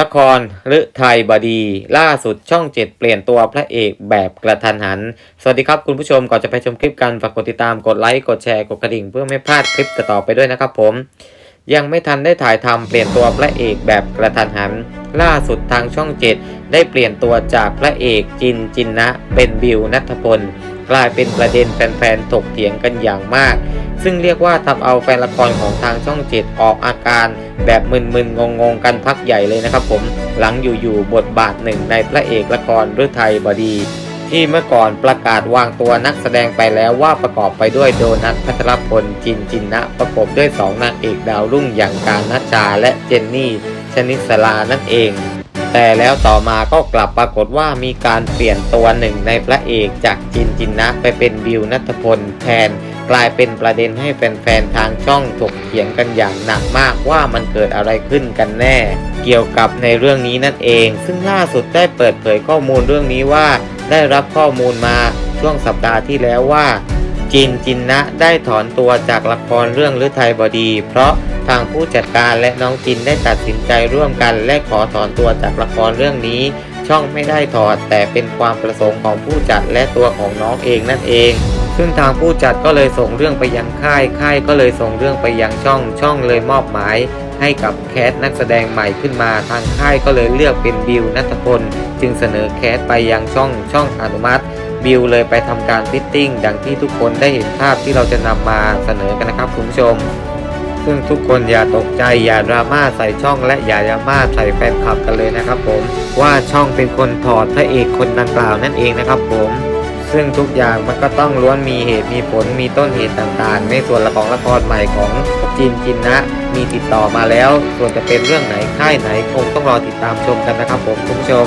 ละครฤทัยบดี ล่าสุดช่องเจ็ดเปลี่ยนตัวพระเอกแบบกระทันหัน สวัสดีครับคุณผู้ชมก่อนจะไปชมคลิปกันฝากกดติดตามกดไลค์กดแชร์กดกระดิ่งเพื่อไม่พลาดคลิปต่อไปด้วยนะครับผม ยังไม่ทันได้ถ่ายทำเปลี่ยนตัวพระเอกแบบกระทันหัน ล่าสุดทางช่องเจ็ดได้เปลี่ยนตัวจากพระเอกจินจินนะ เป็นบิวนัทพล กลายเป็นประเด็นแฟนๆถกเถียงกันอย่างมาก ซึ่งเรียกว่าทำเอาแฟนละครของทางช่องเจ็ดออกอาการ แบบมึนๆงงๆกันพักใหญ่เลยนะครับผมหลังอยู่ๆบทบาทหนึ่งในพระเอกละครฤทัยบดีที่เมื่อก่อนประกาศวางตัวนักแสดงไปแล้วว่าประกอบไปด้วยโดนัทพัทรพลจินจินนะ ประกบด้วยสองนางเอกดาวรุ่งอย่างการนัชชาและเจนนี่ ชนิสลานั่นเอง แต่แล้วต่อมาก็กลับปรากฏว่ามีการเปลี่ยนตัวหนึ่งในพระเอกจากจินจินนะไปเป็นบิวนัทพลแทน กลายเป็นประเด็นให้แฟนๆทางช่องถกเถียงกันอย่างหนักมากว่ามันเกิดอะไรขึ้นกันแน่ เกี่ยวกับในเรื่องนี้นั่นเอง ซึ่งล่าสุดได้เปิดเผยข้อมูลเรื่องนี้ว่า ได้รับข้อมูลมาช่วงสัปดาห์ที่แล้วว่า จินจินนะได้ถอนตัวจากละครเรื่องฤทัยบดี เพราะทางผู้จัดการและน้องจินได้ตัดสินใจร่วมกัน และขอถอนตัวจากละครเรื่องนี้ ช่องไม่ได้ถอด แต่เป็นความประสงค์ของผู้จัดและตัวของน้องเองนั่นเอง ซึ่งทางผู้จัดก็เลยส่งเรื่องไปยังค่ายค่ายก็เลยส่งเรื่องไปยังช่องช่องเลยมอบหมายให้กับแคสนักแสดงใหม่ขึ้นมาทางค่ายก็เลยเลือกเป็นบิวนัทพล จึงเสนอแคสไปยังช่องช่องอนุมัติ บิวเลยไปทำการฟิตติ้งดังที่ทุกคนได้เห็นภาพที่เราจะนำมาเสนอกันนะครับคุณผู้ชม ซึ่งทุกคนอย่าตกใจอย่าดราม่าใส่ช่องและอย่าดราม่าใส่แฟนคลับกันเลยนะครับผมว่าช่องเป็นคนถอดพระเอกคนดังกล่าวนั่นเองนะครับผมซึ่งทุกอย่างมันก็ต้องล้วนมีเหตุมีผลมีต้นเหตุต่างๆ ในส่วนละของละครใหม่ของจินจินนะ มีติดต่อมาแล้ว ส่วนจะเป็นเรื่องไหนค่ายไหนคงต้องรอติดตามชมกันนะครับผมคุณผู้ชม